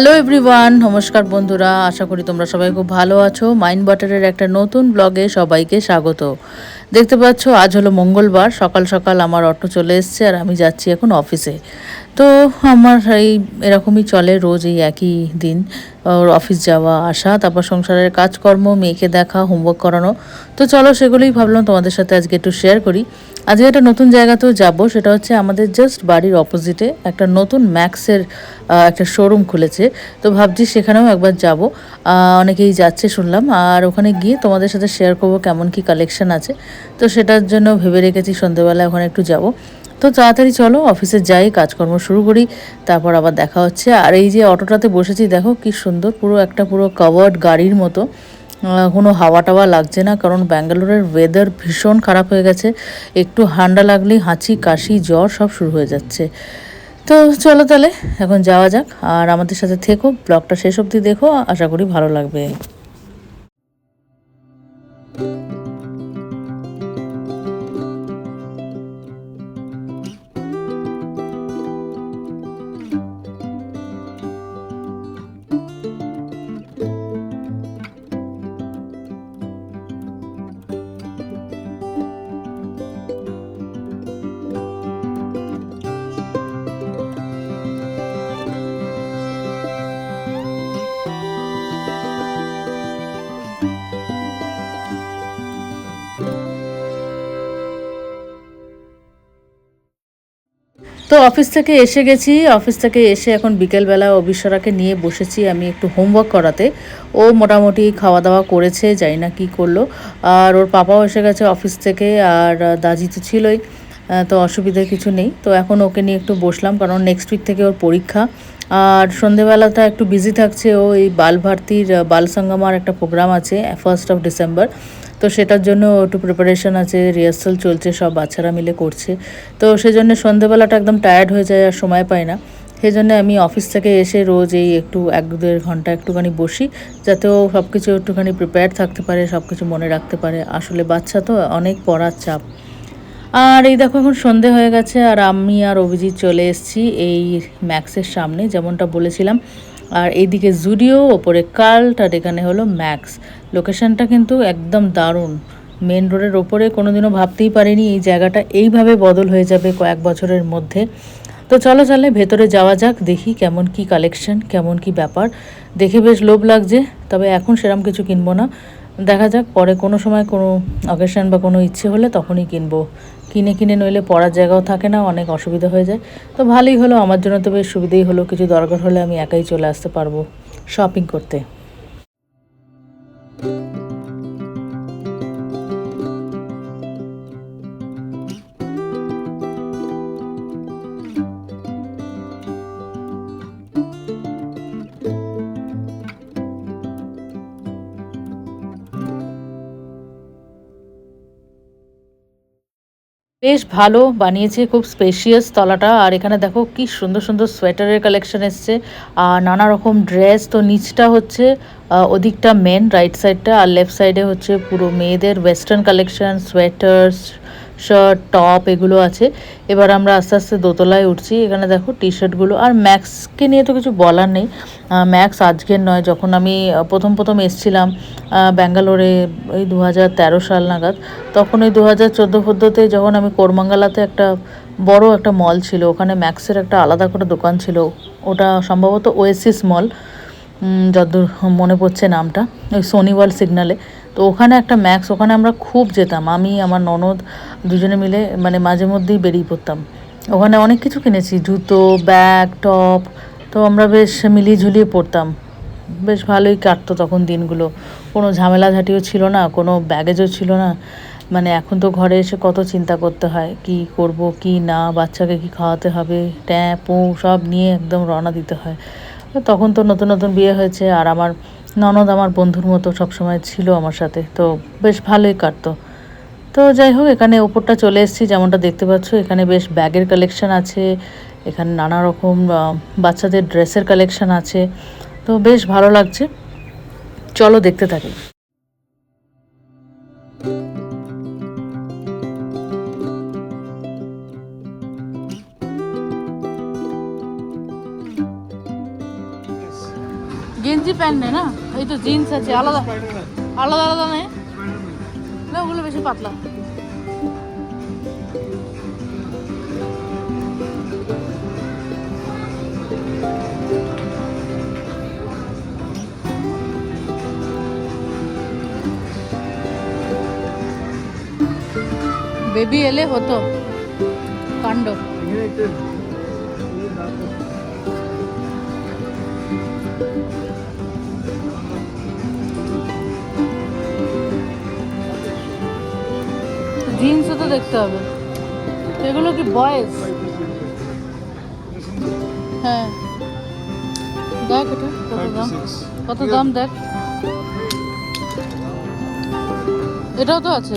Hello everyone নমস্কার, বন্ধুরা। আশা করি তোমরা সবাই খুব ভালো আছো। মাইন্ড বাটারের একটা নতুন ব্লগে সবাইকে স্বাগত। দেখতে পাচ্ছ, আজ হলো মঙ্গলবার। সকাল সকাল আমার অটো চলে এসছে আর আমি যাচ্ছি এখন অফিসে। তো আমার এই এরকমই চলে রোজ এই একই দিন। ওর অফিস যাওয়া, আসা, তারপর সংসারের কাজকর্ম, মেয়েকে দেখা হোমওয়ার্ক করানো। তো চলো সেগুলোই ভাবলাম তোমাদের সাথে আজকে একটু শেয়ার করি। আজকে একটা নতুন জায়গাতেও যাব, সেটা হচ্ছে আমাদের জাস্ট বাড়ির অপোজিটে একটা নতুন ম্যাক্সের একটা শোরুম খুলেছে। তো ভাবছি সেখানেও একবার যাব। অনেকেই যাচ্ছে শুনলাম, আর ওখানে গিয়ে তোমাদের সাথে শেয়ার করব কেমন কি কালেকশন আছে। তো সেটার জন্য ভেবে রেখেছি সন্ধেবেলা ওখানে একটু যাব। তো তাড়াতাড়ি চলো অফিসে যাই, কাজকর্ম শুরু করি, তারপর আবার দেখা হচ্ছে। আর এই যে অটোটাতে বসেছি, দেখো কি সুন্দর পুরো একটা পুরো কাভার্ড গাড়ির মতো। কোনো হাওয়া টাওয়া লাগছে না, কারণ ব্যাঙ্গালোরের ওয়েদার ভীষণ খারাপ হয়ে গেছে। একটু ঠান্ডা লাগলেই হাঁচি, কাশি, জ্বর সব শুরু হয়ে যাচ্ছে। তো চলো তাহলে, এখন যাওয়া যাক। আর আমাদের সাথে থেকো, ব্লগটা শেষ অবধি দেখো, আশা করি ভালো লাগবে। তো অফিস থেকে এসে গেছি। অফিস থেকে এসে এখন বিকেলবেলা অবিশ্বরাকে নিয়ে বসেছি আমি একটু হোমওয়ার্ক করাতে। ও মোটামুটি খাওয়া দাওয়া করেছে, জানি না কী করল। আর ওর পাপাও এসে গেছে অফিস থেকে, আর দাজি তো ছিলই তো অসুবিধা কিছু নেই। তো এখন ওকে নিয়ে একটু বসলাম, কারণ নেক্সট উইক থেকে ওর পরীক্ষা। আর সন্ধেবেলাটা একটু বিজি থাকছে ও, এই বাল বাল সঙ্গমার একটা প্রোগ্রাম আছে ফার্স্ট অফ ডিসেম্বর তো সেটার জন্য একটু প্রিপারেশন আছে রিহার্সাল চলছে, সব বাচ্চারা মিলে করছে। তো সেজন্য সন্ধেবেলাটা একদম টায়ার্ড হয়ে যায় আর সময় পাই না। সেই জন্য আমি অফিস থেকে এসে রোজ এই একটু এক দু দেড় ঘণ্টা একটুখানি বসি, যাতে ও সব কিছু একটুখানি প্রিপেয়ার থাকতে পারে সব কিছু মনে রাখতে পারে। আসলে বাচ্চা তো অনেক পড়ার চাপ। আর এই দেখো এখন সন্ধে হয়ে গেছে আর আমি আর অভিজিৎ চলে এসেছি এই ম্যাক্সের সামনে, যেমনটা বলেছিলাম। আর এইদিকে জুডিও, ওপরে কাল্ট আর এখানে হলো ম্যাক্স। লোকেশনটা কিন্তু একদম দারুণ। মেন রোডের ওপরে কোনোদিনও ভাবতেই পারিনি এই জায়গাটা এইভাবে বদল হয়ে যাবে কয়েক বছরের মধ্যে। তো চলো, চলে ভেতরে যাওয়া যাক, দেখি কেমন কি কালেকশন কেমন কি ব্যাপার। দেখে বেশ লোভ লাগছে, তবে এখন সেরম কিছু কিনবো না। দেখা যাক, পরে কোনো সময় কোনো অকেশন বা কোনো ইচ্ছে হলে তখনই কিনবো। কিনে কিনে নইলে পড়ার জায়গাও থাকে না, অনেক অসুবিধা হয়ে যায়। তো ভালোই হলো, আমার জন্য তো বেশ সুবিধেই হলো, কিছু দরকার হলে আমি একাই চলে আসতে পারব শপিং করতে। Thank you. বেশ ভালো, বানিয়েছে খুব স্পেশিয়াস তলাটা। আর এখানে দেখো কি সুন্দর সুন্দর সোয়েটারের কালেকশন এসছে। আর নানা রকম ড্রেস তো নিচটা হচ্ছে ওদিকটা মেন রাইট সাইডটা আর লেফট সাইডে হচ্ছে পুরো মেয়েদের western collection sweaters shirt top এগুলো আছে। এবার আমরা আস্তে আস্তে দোতলায় উঠছি। এখানে দেখো টি শার্টগুলো আর ম্যাক্সকে নিয়ে তো কিছু বলার নেই। ম্যাক্স আজকের নয়, যখন আমি প্রথম প্রথম এসছিলাম ব্যাঙ্গালোরে এই দু হাজার তেরো সাল নাগাদ, তখন ওই দু হাজার চোদ্দ ফোদ্দোতে যখন আমি কোরমাঙ্গালাতে একটা বড় একটা মল ছিল, ওখানে ম্যাক্সের একটা আলাদা করে দোকান ছিল। ওটা সম্ভবত ওয়েসিস মল যতদূর মনে পড়ছে নামটা, ওই সোনি ওয়ার্ল্ড সিগনালে তো ওখানে একটা ম্যাক্স ওখানে আমরা খুব যেতাম। আমি, আমার ননদ দুজনে মিলে মানে মাঝে মধ্যেই বেরিয়ে পড়তাম। ওখানে অনেক কিছু কিনেছি, জুতো, ব্যাগ, টপ, তো আমরা বেশ মিলিয়ে ঝুলিয়ে পড়তাম। বেশ ভালোই কাটতো তখন দিনগুলো। কোনো ঝামেলাঝাটিও ছিল না, কোনো ব্যাগেজও ছিল না। মানে এখন তো ঘরে এসে কত চিন্তা করতে হয়, কি করব, কি না, বাচ্চাকে কি খাওয়াতে হবে, ট্যাঁ, পু, সব নিয়ে একদম রওনা দিতে হয়। তখন তো নতুন নতুন বিয়ে হয়েছে আর আমার ননদ আমার বন্ধুর মতো সবসময় ছিল আমার সাথে, তো বেশ ভালোই কাটতো। তো যাই হোক, এখানে ওপরটা চলে এসেছি, যেমনটা দেখতে পাচ্ছ, এখানে বেশ ব্যাগের কালেকশন আছে, এখানে নানা রকম বাচ্চাদের ড্রেসের কালেকশন আছে, তো বেশ ভালো লাগছে। চলো দেখতে থাকি। গেঞ্জি প্যান্ট নেই না? এই তো জিন্স আছে, আলাদা। আলাদা আলাদা নেই? না, ওগুলো বেশি পাতলা। বেবি এলে হতো। কাণ্ড। তো দেখতে হবে। এগুলো কি বয়েস হ্যাঁ। দেখ এটা কত দাম? কত দাম দেখ। এটাও তো আছে।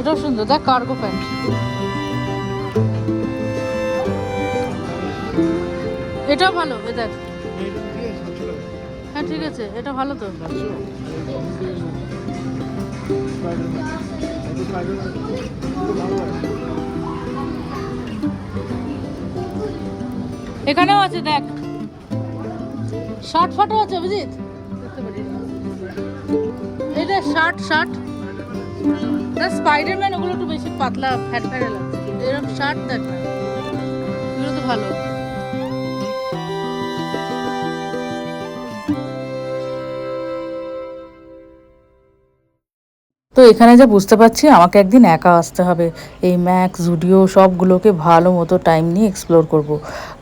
এটাও সুন্দর। দেখ কার্গো প্যান্ট এটাও ভালো এ দেখ। হ্যাঁ ঠিক আছে। এটা ভালো তো। এখানেও আছে, দেখ। শার্ট ফাটও আছে অভিজিৎ এটা শার্ট শার্ট স্পাইডারম্যান ওগুলো একটু বেশি পাতলা ফ্যাট ফ্যাটে এরকম শার্ট দেখ। এগুলো তো ভালো। তো এখানে যা বুঝতে পারছি, আমাকে একদিন একা আসতে হবে। এই ম্যাক্স, জুডিও সবগুলোকে ভালো মতো টাইম নিয়ে এক্সপ্লোর করব।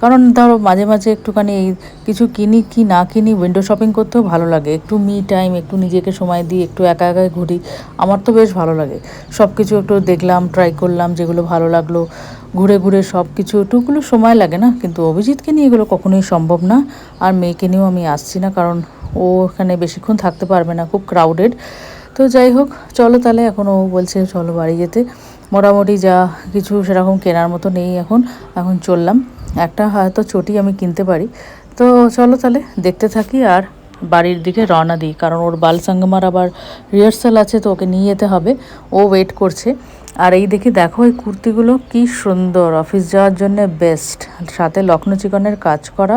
কারণ ধরো মাঝে মাঝে একটুখানি এই কিছু কিনি কি না কিনি উইন্ডো শপিং করতেও ভালো লাগে। একটু মি টাইম একটু নিজেকে সময় দিই, একটু একা একা ঘুরি, আমার তো বেশ ভালো লাগে। সব কিছু একটু দেখলাম ট্রাই করলাম, যেগুলো ভালো লাগল, ঘুরে ঘুরে সব কিছু একটুগুলো সময় লাগে না? কিন্তু অভিজিৎকে নিয়ে এগুলো কখনোই সম্ভব না। আর মেয়েকে নিয়েও আমি আসছি না, কারণ ও এখানে বেশিক্ষণ থাকতে পারবে না, খুব ক্রাউডেড তো যাই হোক, চলো তাহলে এখন ও বলছে চলো বাড়ি যেতে। মোটামুটি যা কিছু সেরকম কেনার মতো নেই এখন এখন চললাম। একটা হয়তো চটি আমি কিনতে পারি। তো চলো তাহলে দেখতে থাকি আর বাড়ির দিকে রওনা দিই, কারণ ওর বাল সঙ্গমার আবার রিহার্সাল আছে তো ওকে নিয়ে যেতে হবে। ও ওয়েট করছে। আর এই দেখি দেখো এই কুর্তিগুলো কি সুন্দর অফিস যাওয়ার জন্য বেস্ট সাথে লখনৌ চিকনের কাজ করা,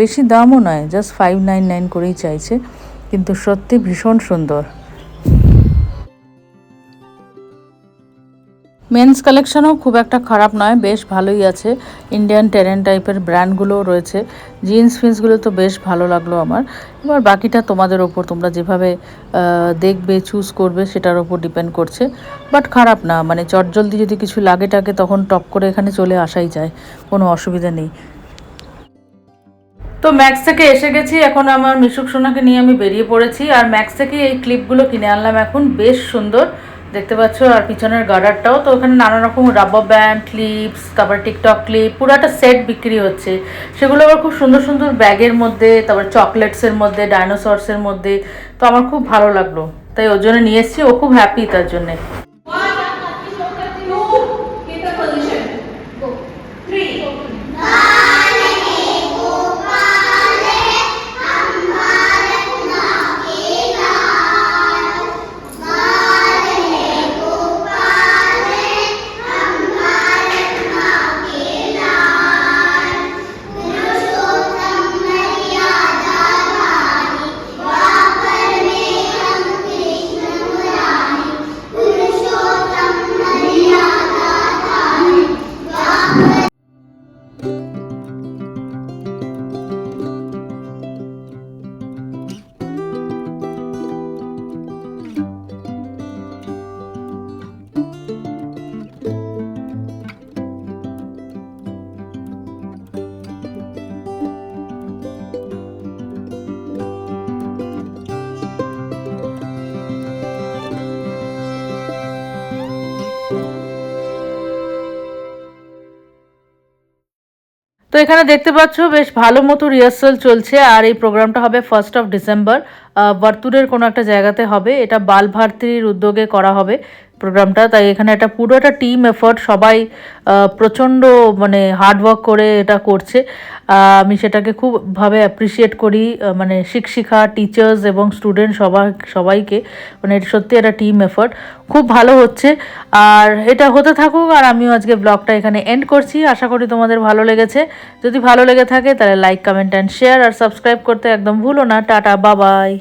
বেশি দামও নয় জাস্ট ফাইভ নাইন নাইন করেই চাইছে। কিন্তু সত্যি ভীষণ সুন্দর। মেন্স কালেকশনও খুব একটা খারাপ নয়, বেশ ভালোই আছে। ইন্ডিয়ান টেরেন টাইপের ব্র্যান্ডগুলোও রয়েছে। জিন্স ফিন্সগুলো তো বেশ ভালো লাগল আমার। এবার বাকিটা তোমাদের ওপর, তোমরা যেভাবে দেখবে চুজ করবে, সেটার ওপর ডিপেন্ড করছে। বাট খারাপ না মানে চটজলদি যদি কিছু লাগে টাকে, তখন টপ করে এখানে চলে আসাই যায়। কোনো অসুবিধা নেই। তো ম্যাক্স থেকে এসে গেছি, এখন আমার মিশুক সোনাকে নিয়ে আমি বেরিয়ে পড়েছি। আর ম্যাক্স থেকে এই ক্লিপগুলো কিনে আনলাম এখন। বেশ সুন্দর। দেখতে পাচ্ছ, আর পিছনের গার্ডারটাও তো ওখানে নানা রকম রাবার ব্যান্ড ক্লিপস তারপর টিকটক ক্লিপ পুরো একটা সেট বিক্রি হচ্ছে। সেগুলো আবার খুব সুন্দর সুন্দর ব্যাগের মধ্যে, তারপর চকলেটসের মধ্যে ডাইনোসরসের মধ্যে, তো আমার খুব ভালো লাগল। তাই ওর জন্য নিয়ে এসেছি, ও খুব হ্যাপি তার জন্যে। তো এখানে দেখতে পাচ্ছ বেশ ভালো মতো রিহার্সাল চলছে, আর এই প্রোগ্রামটা হবে ফার্স্ট অফ ডিসেম্বর বর্তুরের কোনো একটা জায়গাতে হবে, এটা বাল ভারতীর উদ্যোগে করা হবে। প্রোগ্রামটা তাই এখানে একটা পুরো একটা টিম এফর্ট সবাই প্রচণ্ড মানে হার্ডওয়ার্ক করে এটা করছে। আমি সেটাকে খুবভাবে অ্যাপ্রিসিয়েট করি মানে শিক্ষিকা টিচার্স এবং স্টুডেন্ট সবাই সবাইকে। মানে এটা সত্যি একটা টিম এফর্ট খুব ভালো হচ্ছে। আর এটা হতে থাকুক আর আমিও আজকে ব্লগটা এখানে এন্ড করছি। আশা করি তোমাদের ভালো লেগেছে। যদি ভালো লেগে থাকে তাহলে লাইক কমেন্ট অ্যান্ড শেয়ার আর সাবস্ক্রাইব করতে একদম ভুলো না। টাটা বাবাই